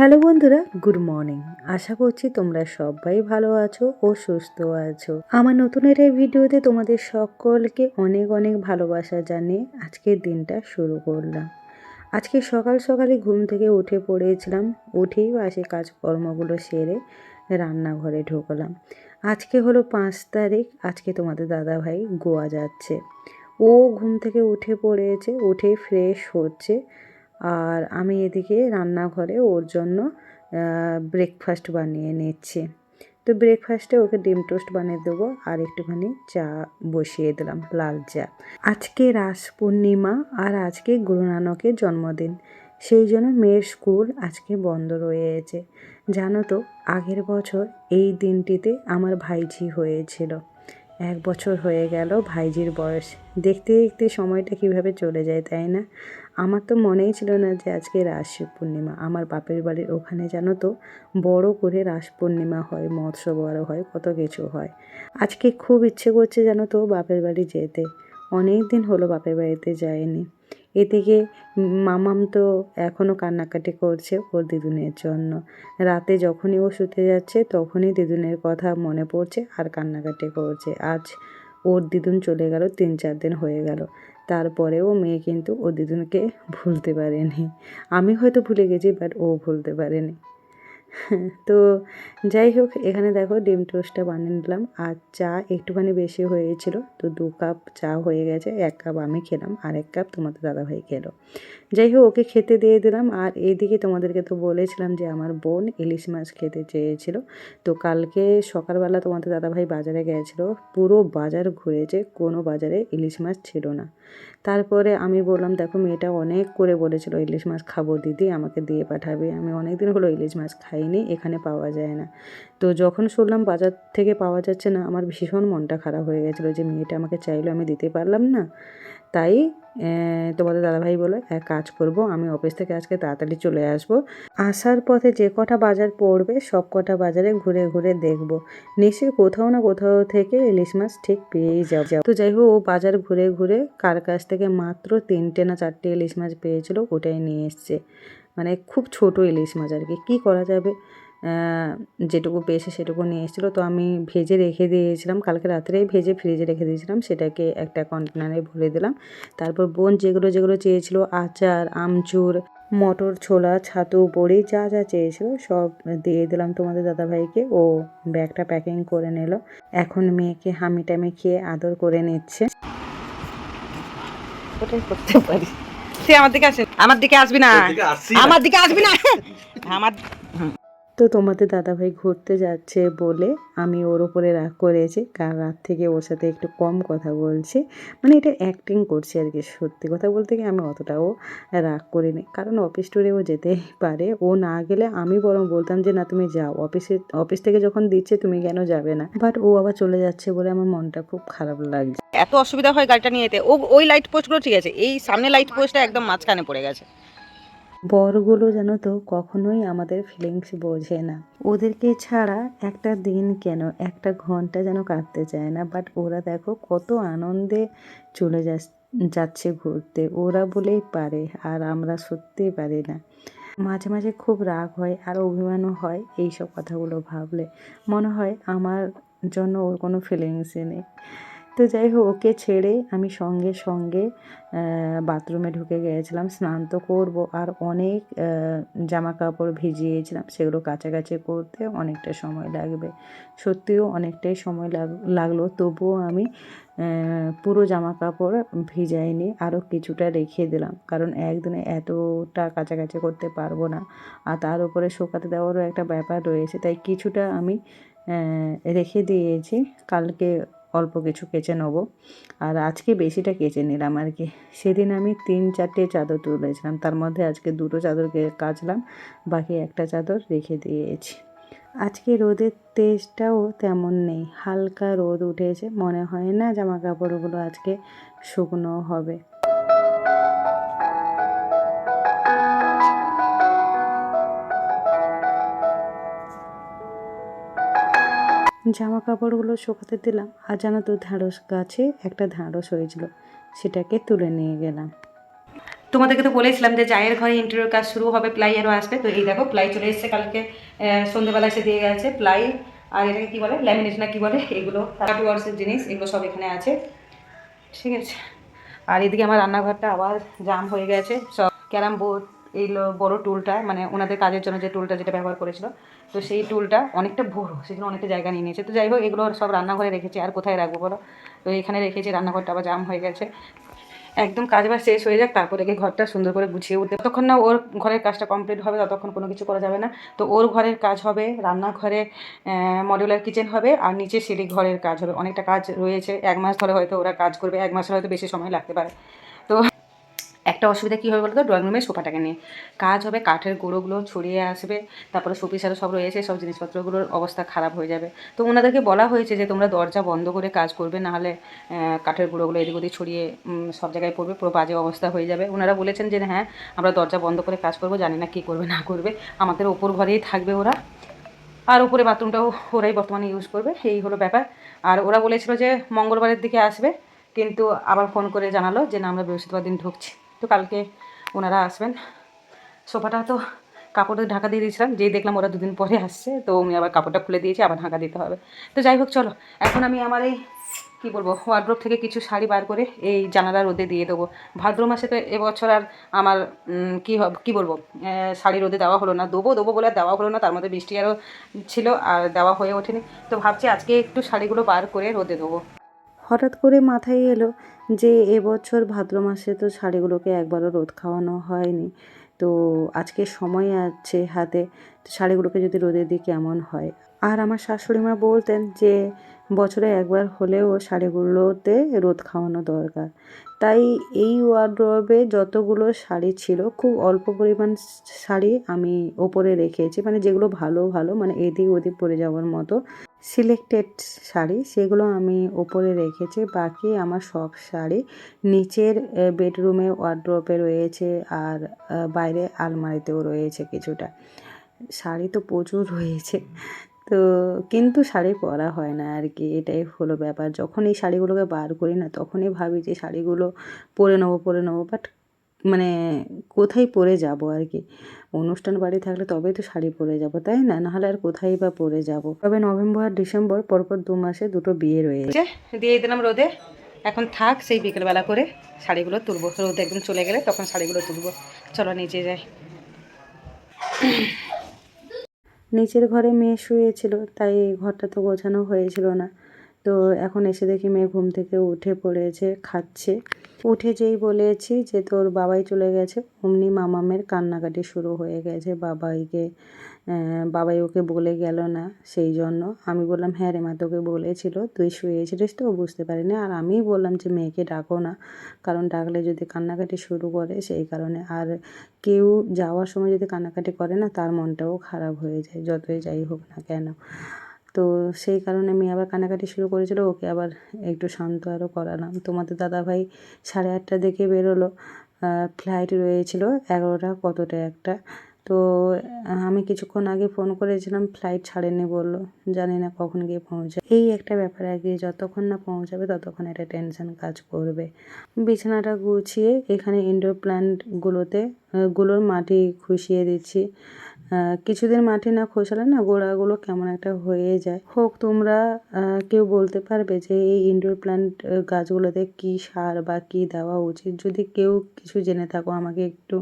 Hello বন্ধুরা, good morning. আশা করছি তোমরা সবাই ভালো আছো ও সুস্থ আছো। আমার নতুনের এই ভিডিওতে তোমাদের সকলকে অনেক অনেক ভালোবাসা জানিয়ে আজকের দিনটা শুরু করলাম। আজকে সকাল সকালে ঘুম থেকে উঠে পড়েছিলাম, উঠেই বাসে কাজকর্মগুলো সেরে রান্নাঘরে ঢুকলাম। আজকে হলো পাঁচ তারিখ, আজকে তোমাদের দাদা ভাই গোয়া যাচ্ছে। ও ঘুম থেকে উঠে পড়েছে, উঠে ফ্রেশ হচ্ছে। আর আমি এদিকে রান্নাঘরে ওর জন্য ব্রেকফাস্ট বানিয়ে নিচ্ছি। তো ব্রেকফাস্টে ওকে ডিম টোস্ট বানিয়ে দেবো আর একটুখানি চা বসিয়ে দিলাম, লাল চা। আজকে রাস পূর্ণিমা আর আজকে গুরু নানকের জন্মদিন। সেই জন্য মেয়ের স্কুল আজকে বন্ধ রয়েছে। জানো তো, আগের বছর এই দিনটিতে আমার ভাইঝি হয়েছিল। এক বছর হয়ে গেল ভাইজির বয়স। দেখতে দেখতে সময়টা কীভাবে চলে যায়, তাই না? আমার তো মনেই ছিল না যে আজকে রাস পূর্ণিমা। আমার বাপের বাড়ির ওখানে জানো তো, বড় করে রাস পূর্ণিমা হয় মৎস্য বড় হয়, কত কিছু হয়। আজকে খুব ইচ্ছে করছে জানো তো বাপের বাড়ি যেতে। অনেক দিন হলো বাপের বাড়িতে যায়নি এদিকে মামাম তো এখনও কান্নাকাটি করছে ওর দিদুনের জন্য। রাতে যখনই ও শুতে যাচ্ছে, তখনই দিদুনের কথা মনে পড়ছে আর কান্নাকাটি করছে। আজ ওর দিদুন চলে গেল, তিন চার দিন হয়ে গেল। তারপরেও মেয়ে কিন্তু ও দিদুনকে ভুলতে পারেনি। আমি হয়তো ভুলে গেছি বাট ও ভুলতে পারেনি। তো যাই হোক, এখানে দেখো ডিম টোস্টটা বানিয়ে নিলাম। আর চা একটুখানি বেশি হয়েছিল, তো দু কাপ চা হয়ে গেছে। এক কাপ আমি খেলাম, আর এক কাপ তোমাদের দাদাভাই খেলো। যাই হোক ওকে খেতে দিয়ে দিলাম। আর এইদিকে তোমাদেরকে তো বলেছিলাম যে, আমার বোন ইলিশ মাছ খেতে চেয়েছিল। তো কালকে সকালবেলা তোমাদের দাদাভাই বাজারে গেছিল। পুরো বাজার ঘুরেছে, কোনো বাজারে ইলিশ মাছ ছিল না। তারপরে আমি বললাম, দেখো, মেয়েটা অনেক করে বলেছিল, ইলিশ মাছ খাব দিদি, আমাকে দিয়ে পাঠাবে। আমি অনেক দিন হলো ইলিশ মাছ খাইনি, এখানে পাওয়া যায় না। তো যখন শুনলাম বাজার থেকে পাওয়া যাচ্ছে না, আমার ভীষণ মনটা খারাপ হয়ে গেছিল যে মেয়েটা আমাকে চাইলো আমি দিতে পারলাম না। তাই তোমাদের দাদাভাই বলে এক কাজ করব, আমি অফিস থেকে আজকে তাড়াতাড়ি চলে আসব। আসার পথে যে কটা বাজার পড়বে, সব কটা বাজারে ঘুরে ঘুরে দেখব। নিশ্চয়ই কোথাও না কোথাও থেকে ইলিশ মাছ ঠিক পেয়েই যাব। তো যাই হোক, ও বাজার ঘুরে ঘুরে কার কাছ থেকে মাত্র তিনটে না চারটে ইলিশ মাছ পেয়েছিল, ওটাই নিয়ে এসছে। মানে খুব ছোট ইলিশ মাছ আর কি, কী করা যাবে? যেটুকু পেয়েছে সেটুকু নিয়ে এসেছিল। তো আমি ভেজে রেখে দিয়েছিলাম। কালকে রাত্রেই ভেজে ফ্রিজে রেখে দিয়েছিলাম। সেটাকে একটা কন্টেনারে ভরে দিলাম। তারপর বোন যেগুলো যেগুলো চেয়েছিল আচার আমচুর মটর ছোলা ছাতু বড়ি যা যা চেয়েছিল সব দিয়ে দিলাম তোমাদের দাদাভাইকে। ও ব্যাগটা প্যাকিং করে নিল। এখন মেয়েকে হামি টামি খেয়ে আদর করে নিচ্ছে। ওটাই করতে পারি? সে আমার দিকে আসে আমার দিকে আসবি না। আমার দিকে আসবি না? আমার তো তোমাদের দাদাভাই ঘুরতে যাচ্ছে বলে আমি ওর ওপরে রাগ করেছি। কার রাত থেকে ওর সাথে একটু কম কথা বলছি। মানে এটা অ্যাক্টিং করছি আর কি, সত্যি কথা বলতে কি আমি অতটাও রাগ করি করিনি। কারণ অফিস টুরে ও যেতেই পারে। ও না গেলে আমি বরং বলতাম যে, না, তুমি যাও। অফিসে অফিস থেকে যখন দিচ্ছে, তুমি কেন যাবে না? বাট ও আবার চলে যাচ্ছে বলে আমার মনটা খুব খারাপ লাগছে। এত অসুবিধা হয় গাড়িটা নিয়ে যেতে। ও, ওই লাইট পোস্টগুলো ঠিক আছে। এই সামনে লাইট পোস্টটা একদম মাঝখানে পড়ে গেছে। বরগুলো জানো তো কখনোই আমাদের ফিলিংস বোঝে না। ওদেরকে ছাড়া একটা দিন কেন, একটা ঘণ্টা যেন কাটতে চায় না বাট ওরা দেখো কত আনন্দে চলে যাচ্ছে ঘুরতে। ওরা বলেই পারে আর আমরা সত্যিই পারি না। মাঝে মাঝে খুব রাগ হয় আর অভিমানও হয় এইসব কথাগুলো ভাবলে। মনে হয় আমার জন্য ওর কোনো ফিলিংসই নেই। তো যাই হোক, ওকে ছেড়ে আমি সঙ্গে সঙ্গে বাথরুমে ঢুকে গিয়েছিলাম, স্নান তো করব। আর অনেক জামা কাপড় ভিজিয়েছিলাম, সেগুলো কাছাকাছি করতে অনেকটা সময় লাগবে। সত্যিও অনেকটাই সময় লাগল, তবুও আমি পুরো জামা কাপড় ভিজাইনি আরও কিছুটা রেখে দিলাম। কারণ একদিনে এতটা কাছাকাছি করতে পারব না। আর তার উপরে শুকাতে দেওয়ারও একটা ব্যাপার রয়েছে, তাই কিছুটা আমি রেখে দিয়েছি। কালকে অল্প কিছু কেচে নেব। আর আজকে বেশিটা কেচে নিলাম আর কি। সেদিন আমি তিন চারটে চাদর তুলেছিলাম। তার মধ্যে আজকে দুটো চাদর কাচলাম, বাকি একটা চাদর রেখে দিয়েছি। আজকে রোদের তেজটাও তেমন নেই। হালকা রোদ উঠেছে। মনে হয় না জামা কাপড়গুলো আজকে শুকনো হবে। জামা কাপড়গুলো শুকাতে দিলাম। আর জানো তো, ঢ্যাঁড়স গাছে একটা ঢ্যাঁড়স হয়েছিল। সেটাকে তুলে নিয়ে গেলাম। তোমাদেরকে তো বলেছিলাম যে জায়ের ঘরে ইন্টারভিউর কাজ শুরু হবে, প্লাই আরও আসবে। তো এই দেখো, প্লাই চলে এসেছে কালকে সন্ধ্যেবেলা এসে দিয়ে গেছে প্লাই। আর এটাকে কী বলে? ল্যামিনেট না কী বলে? এগুলো থার্টি ওয়ার্সের জিনিস, এগুলো সব এখানে আছে। ঠিক আছে। আর এদিকে আমার রান্নাঘরটা আবার জাম হয়ে গেছে। সব ক্যারাম বোর্ড এইগুলো বড় টুলটা মানে ওনাদের কাজের জন্য যে টুলটা যেটা ব্যবহার করেছিল, তো সেই টুলটা অনেকটা বড় জন্য অনেকটা জায়গা নিয়ে নিয়েছে। তো যাই হোক, এগুলো সব রান্নাঘরে রেখেছি, আর কোথায় রাখব বলো? তো এখানে রেখেছি, রান্নাঘরটা আবার জাম হয়ে গেছে। একদম কাজ বাজ শেষ হয়ে যাক, তারপরে গিয়ে ঘরটা সুন্দর করে গুছিয়ে উঠতে। ততক্ষণ না ওর ঘরের কাজটা কমপ্লিট হবে, ততক্ষণ কোনো কিছু করা যাবে না। তো ওর ঘরের কাজ হবে, রান্নাঘরে মডিউলার কিচেন হবে, আর নিচে সিঁড়ি ঘরের কাজ হবে। অনেকটা কাজ রয়েছে, এক মাস ধরে হয়তো ওরা কাজ করবে, এক মাসের হয়তো বেশি সময় লাগতে পারে। একটা অসুবিধা কী হবে বলতো? ড্রয়িং রুমে সোফাটাকে নিয়ে। কাজ হবে, কাঠের গুঁড়োগুলো ছড়িয়ে আসবে, তারপরে শোপিস সব রয়েছে, সব জিনিসপত্রগুলোর অবস্থা খারাপ হয়ে যাবে। তো ওনাদেরকে বলা হয়েছে যে তোমরা দরজা বন্ধ করে কাজ করবে নাহলে কাঠের গুঁড়োগুলো এদিক ওদিক ছড়িয়ে সব জায়গায় পড়বে, পুরো বাজে অবস্থা হয়ে যাবে। ওনারা বলেছেন যে হ্যাঁ আমরা দরজা বন্ধ করে কাজ করব, জানি না কী করবে, না করবে। আমাদের ওপর ঘরেই থাকবে ওরা। আর উপরে বাথরুমটাও ওরাই বর্তমানে ইউজ করবে, এই হলো ব্যাপার। আর ওরা বলেছিল যে মঙ্গলবারের দিকে আসবে, কিন্তু আবার ফোন করে জানালো যে না, আমরা বৃহস্পতিবার দিন ঢুকছি। তো কালকে ওনারা আসবেন। সোফাটা তো কাপড়ে ঢাকা দিয়ে দিয়েছিলাম, যেই দেখলাম ওরা দুদিন পরে আসছে, তো আমি আবার কাপড়টা খুলে দিয়েছি, আবার ঢাকা দিতে হবে। তো যাই হোক, চলো, এখন আমি আমার এই, কী বলব ওয়ার্ড্রোপ থেকে কিছু শাড়ি বার করে এই জানালা রোদে দিয়ে দেবো। ভাদ্র মাসে তো এবছর আর আমার কী কী বলব শাড়ি রোদে দেওয়া হলো না। দেবো দেবো বলে দেওয়া হলো না, তার মধ্যে বৃষ্টি আরও ছিল আর দেওয়া হয়ে ওঠেনি। তো ভাবছি আজকে একটু শাড়িগুলো বার করে রোদে দেবো। হঠাৎ করে মাথায় এলো যে এবছর ভাদ্র মাসে তো শাড়িগুলোকে একবারও রোদ খাওয়ানো হয়নি। তো আজকে সময় আছে হাতে শাড়িগুলোকে যদি রোদে দিই কেমন হয়। আর আমার শাশুড়ি মা বলতেন যে বছরে একবার হলেও শাড়িগুলোতে রোদ খাওয়ানো দরকার। তাই এই ওয়ার্ড্রবে যতগুলো শাড়ি ছিল, খুব অল্প পরিমাণ শাড়ি আমি ওপরে রেখেছি। মানে যেগুলো ভালো ভালো মানে এদিক ওদিক পরে যাওয়ার মতো সিলেক্টেড শাড়ি, সেগুলো আমি ওপরে রেখেছি। বাকি আমার সব শাড়ি নিচের বেডরুমে ওয়ার্ড্রপে রয়েছে আর বাইরে আলমারিতেও রয়েছে কিছুটা। শাড়ি তো প্রচুর রয়েছে। তো কিন্তু শাড়ি পরা হয় না আর কি এটাই হলো ব্যাপার। যখন এই শাড়িগুলোকে বার করি না, তখনই ভাবি যে শাড়িগুলো পরে নেব পরে নেব বাট মানে কোথায় পরে যাব আর কি অনুষ্ঠান বাড়ি থাকলে তবেই তো শাড়ি পরে যাব, তাই না? নাহলে আর কোথায় বা পরে যাব? তবে নভেম্বর আর ডিসেম্বর পরপর দু মাসে দুটো বিয়ে রয়েছে। দিয়ে দিলাম রোদে। এখন থাক, সেই বিকেলবেলা করে শাড়িগুলো তুলবো। রোদ একদম চলে গেলে তখন শাড়িগুলো তুলবো। চলো নিচে যাই। নিচের ঘরে মেয়ে শুয়েছিল, তাই এই ঘরটা তো গোছানো হয়েছিল না। তো এখন এসে দেখি মেয়ে ঘুম থেকে উঠে পড়েছে, খাচ্ছে। উঠে যেই বলেছি যে তোর বাবাই চলে গেছে, অমনি মামামের কান্নাকাটি শুরু হয়ে গেছে, বাবাইকে বাবাই ওকে বলে গেল না সেই জন্য। আমি বললাম হ্যাঁ রে মা, তোকে বলেছিল, তুই শুয়েছিলিস তো, বুঝতে পারিনি। আর আমিই বললাম যে, মেয়েকে ডাকো না। কারণ ডাকলে যদি কান্নাকাটি শুরু করে, সেই কারণে। আর কেউ যাওয়ার সময় যদি কান্নাকাটি করে না, তার মনটাও খারাপ হয়ে যায়, যতই যাই হোক না কেন। তো সেই কারণে মেয়ে আবার কান্নাকাটি শুরু করেছিল, ওকে আবার একটু শান্ত আরও করালাম। তোমাদের দাদাভাই সাড়ে আটটা দেখে বেরোলো। ফ্লাইট রয়েছিল এগারোটা কতটা একটা। তো আমি কিছুক্ষণ আগে ফোন করেছিলাম ফ্লাইট ছাড়েনি বলল। জানি না কখন গিয়ে পৌঁছায় এই একটা ব্যাপার কি, যতক্ষণ না পৌঁছাবে ততক্ষণ একটা টেনশন কাজ করবে। বিছানাটা গুছিয়ে এখানে ইনডোর প্ল্যান্টগুলোতে গুলোর মাটি খুশিয়ে দিচ্ছি। কিছুদিন মাটি না খোসালে না গোড়াগুলো কেমন একটা হয়ে যায়। হোক, তোমরা কেউ বলতে পারবে যে এই ইনডোর প্ল্যান্ট গাছগুলোতে কি সার বা কি দেওয়া উচিত। যদি কেউ কিছু জেনে থাকো, আমাকে একটু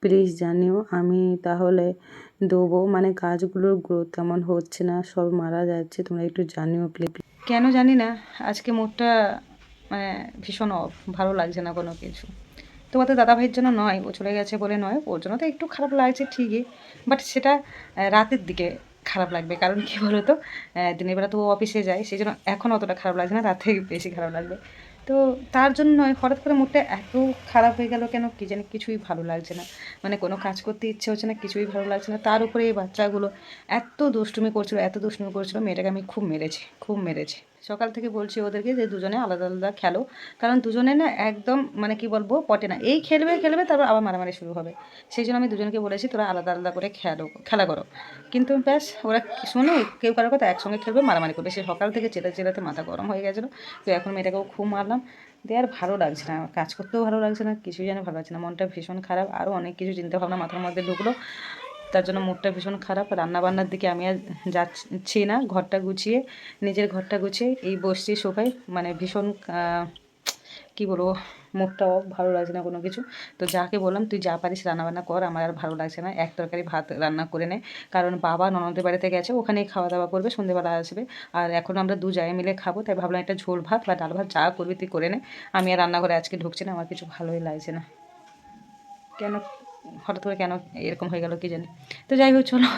প্লিজ জানিও। আমি তাহলে দেবো। মানে গাছগুলোর গ্রোথ তেমন হচ্ছে না, সব মারা যাচ্ছে, তোমরা একটু জানিও প্লিজ কেন জানি না, আজকে মুডটা মানে ভীষণ অফ ভালো লাগছে না কোনো কিছু। তোমাদের দাদা ভাইয়ের জন্য নয়, ও চলে গেছে বলে নয়, ওর জন্য তো একটু খারাপ লাগছে ঠিকই বাট সেটা রাতের দিকে খারাপ লাগবে, কারণ কি বলো তো দিনের বেলা তো ও অফিসে যায়, সেই জন্য এখন অতটা খারাপ লাগছে না, রাতে বেশি খারাপ লাগবে। তো তার জন্য নয় হঠাৎ করে মুডটা এত খারাপ হয়ে গেল কেন, কি জানি কিছুই ভালো লাগছে না মানে কোনো কাজ করতে ইচ্ছে হচ্ছে না, কিছুই ভালো লাগছে না, তার উপরে এই বাচ্চাগুলো এত দুষ্টুমি করছিল, এত দুষ্টুমি করছিল, মেয়েটাকে আমি খুব মেরেছি খুব মেরেছি। সকাল থেকে বলছি ওদেরকে যে দুজনে আলাদা আলাদা খেলো। কারণ দুজনে না একদম মানে কি বলব, পটে না। এই খেলবে খেলবে, তারপর আবার মারামারি শুরু হবে। সেই জন্য আমি দুজনকে বলেছি, তোরা আলাদা আলাদা করে খেলো, খেলা করো। কিন্তু ব্যাস, ওরা শোনে, কেউ কারোর কথা একসঙ্গে খেলবে, মারামারি করবে। সে সকাল থেকে চেতে চেলাতে মাথা গরম হয়ে গেছিল। তো এখন মেয়েটাকেও খুব মারলাম। দিয়ে আর ভালো লাগছে না, কাজ করতেও ভালো লাগছে না, কিছুই যেন ভালো লাগছে না। মনটা ভীষণ খারাপ আরও অনেক কিছু চিন্তা ভাবনা মাথার মধ্যে ঢুকলো। তার জন্য মুডটা ভীষণ খারাপ। রান্না বান্নার দিকে আমি আর যাচ্ছি না, ঘরটা গুছিয়ে, নিজের ঘরটা গুছিয়ে এই বসছি সোফায়। মানে ভীষণ কি বলব মুখটাও ভালো লাগছে না কোনো কিছু। তো যাকে বললাম, তুই যা পারিস রান্নাবান্না কর, আমার আর ভালো লাগছে না। এক তরকারি ভাত রান্না করে নে। কারণ বাবা ননদের বাড়িতে গেছে, ওখানেই খাওয়া দাওয়া করবে, সন্ধেবেলা আসবে। আর এখন আমরা দু জায়গায় মিলে খাব, তাই ভাবলাম একটা ঝোল ভাত বা ডাল ভাত যা করবি তুই করে নে। আমি আর রান্নাঘরে আজকে ঢুকছি না, আমার কিছু ভালোই লাগছে না। কেন হঠাৎ করে কেন এরকম হয়ে গেল কি জানি? তো যাই হোক, চলো।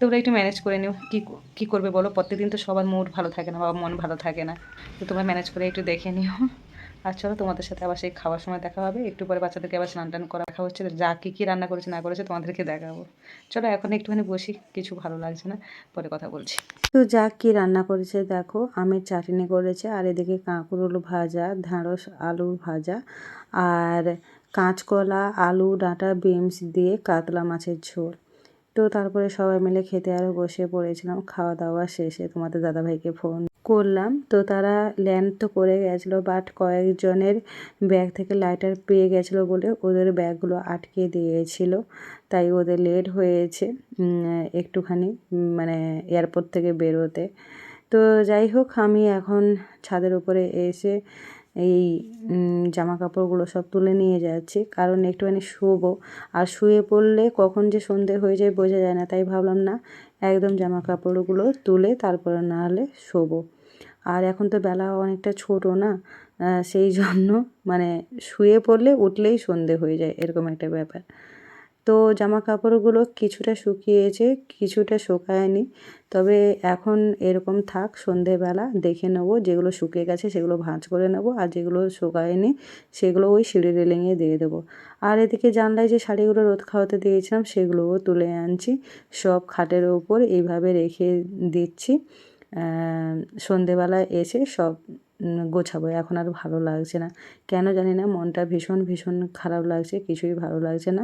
তোমরা একটু ম্যানেজ করে নিও। কী কী করবে বলো? প্রত্যেকদিন তো সবার মুড ভালো থাকে না বা মন ভালো থাকে না। তো তোমরা ম্যানেজ করে একটু দেখে নিও। আর চলো, তোমাদের সাথে আবার সেই খাওয়ার সময় দেখা হবে। একটু পরে বাচ্চাদেরকে আবার স্নান টান করা রাখা হচ্ছে। যা কী কী রান্না করেছে, না করেছে তোমাদেরকে দেখাবো। চলো, এখন একটুখানি বসি। কিছু ভালো লাগছে না, পরে কথা বলছি। তো যা কী রান্না করেছে দেখো, আমের চাটনি করেছে। আর এদিকে কাঁকরোল ভাজা, ঢ্যাঁড়স আলু ভাজা। আর কাঁচকলা, আলু, ডাঁটা, বিনস দিয়ে কাতলা মাছের ঝোল। তো তারপরে সবাই মিলে খেতে আরও বসে পড়েছিলাম খাওয়া দাওয়া শেষে তোমাদের দাদাভাইকে ফোন করলাম। তো তারা ল্যান্ড তো করে গেছিল বাট কয়েকজনের ব্যাগ থেকে লাইটার পেয়ে গেছিল বলে ওদের ব্যাগগুলো আটকে দিয়েছিল। তাই ওদের লেট হয়েছে একটুখানি মানে এয়ারপোর্ট থেকে বেরোতে। তো যাই হোক, আমি এখন ছাদের উপরে এসে এই জামা কাপড়গুলো সব তুলে নিয়ে যাচ্ছি। কারণ একটুখানি শুবো। আর শুয়ে পড়লে কখন যে সন্ধে হয়ে যায় বোঝা যায় না। তাই ভাবলাম, না, একদম জামা কাপড়গুলো তুলে তারপরে না হলে শোবো। আর এখন তো বেলা অনেকটা ছোট না সেই জন্য মানে শুয়ে পড়লে উঠলেই সন্ধে হয়ে যায়, এরকম একটা ব্যাপার। তো জামা কাপড়গুলো কিছুটা শুকিয়েছে, কিছুটা শুকায়নি। তবে এখন এরকম থাক, সন্ধেবেলা দেখে নেব যেগুলো শুকিয়ে গেছে সেগুলো ভাঁজ করে নেব আর যেগুলো শুকায়নি সেগুলো ওই সিঁড়ি রেলিংয়ে দিয়ে দেবো। আর এদিকে জানলায় যে শাড়িগুলো রোদ খাওয়াতে দিয়েছিলাম সেগুলোও তুলে আনছি, সব খাটের ওপর এইভাবে রেখে দিচ্ছি। সন্ধেবেলা এসে সব গোছাবো। এখন আর ভালো লাগছে না। কেন জানি না মনটা ভীষণ ভীষণ খারাপ লাগছে কিছুই ভালো লাগছে না।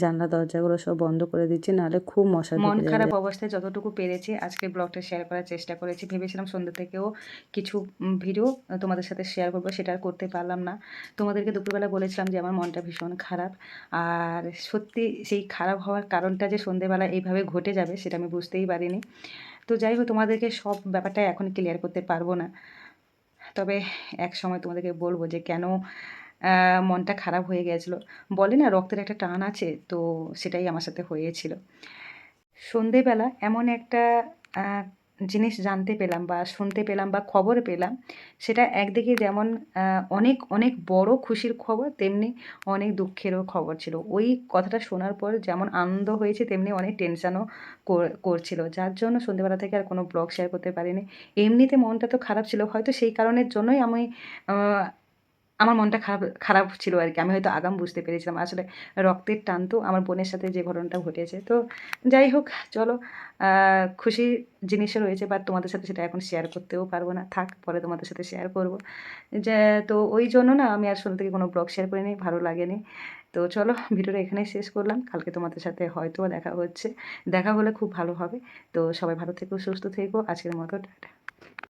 জানলা দরজাগুলো সব বন্ধ করে দিচ্ছি নাহলে খুব মশা মন খারাপ অবস্থায় যতটুকু পেরেছি আজকে ব্লগটা শেয়ার করার চেষ্টা করেছি। ভেবেছিলাম সন্ধ্যে থেকেও কিছু ভিডিও তোমাদের সাথে শেয়ার করব সেটা আর করতে পারলাম না। তোমাদেরকে দুপুরবেলা বলেছিলাম যে আমার মনটা ভীষণ খারাপ। আর সত্যি সেই খারাপ হওয়ার কারণটা যে সন্ধেবেলা এইভাবে ঘটে যাবে সেটা আমি বুঝতেই পারিনি। তো যাই হোক তোমাদেরকে সব ব্যাপারটা এখন ক্লিয়ার করতে পারব না। তবে এক সময় তোমাদেরকে বলব যে কেন মনটা খারাপ হয়ে গেছিল বলে না রক্তের একটা টান আছে, তো সেটাই আমার সাথে হয়েছিল। সন্ধেবেলা এমন একটা জিনিস জানতে পেলাম বা শুনতে পেলাম বা খবর পেলাম, সেটা একদিকে যেমন অনেক অনেক বড় খুশির খবর, তেমনি অনেক দুঃখেরও খবর ছিল। ওই কথাটা শোনার পর যেমন আনন্দ হয়েছে, তেমনি অনেক টেনশানও করছিল। যার জন্য সন্ধেবেলা থেকে আর কোনো ব্লগ শেয়ার করতে পারিনি। এমনিতে মনটা তো খারাপ ছিল। হয়তো সেই কারণের জন্যই আমি আমার মনটা খারাপ খারাপ ছিল আর কি। আমি হয়তো আগাম বুঝতে পেরেছিলাম। আসলে রক্তের টান তো আমার বোনের সাথে যে ঘটনাটা ঘটেছে। তো যাই হোক, চলো খুশি জিনিসও রয়েছে বাট তোমাদের সাথে সেটা এখন শেয়ার করতেও পারব না। থাক, পরে তোমাদের সাথে শেয়ার করব। যে, তো ওই জন্য না, আমি আর শুরু থেকে কোনো ব্লগ শেয়ার করিনি, ভালো লাগেনি। তো চলো, ভিডিওটা এখানেই শেষ করলাম। কালকে তোমাদের সাথে হয়তো দেখা হচ্ছে। দেখা হলে খুব ভালো হবে। তো সবাই ভালো থেকো, সুস্থ থেকো। আজকের মতো, টাটা।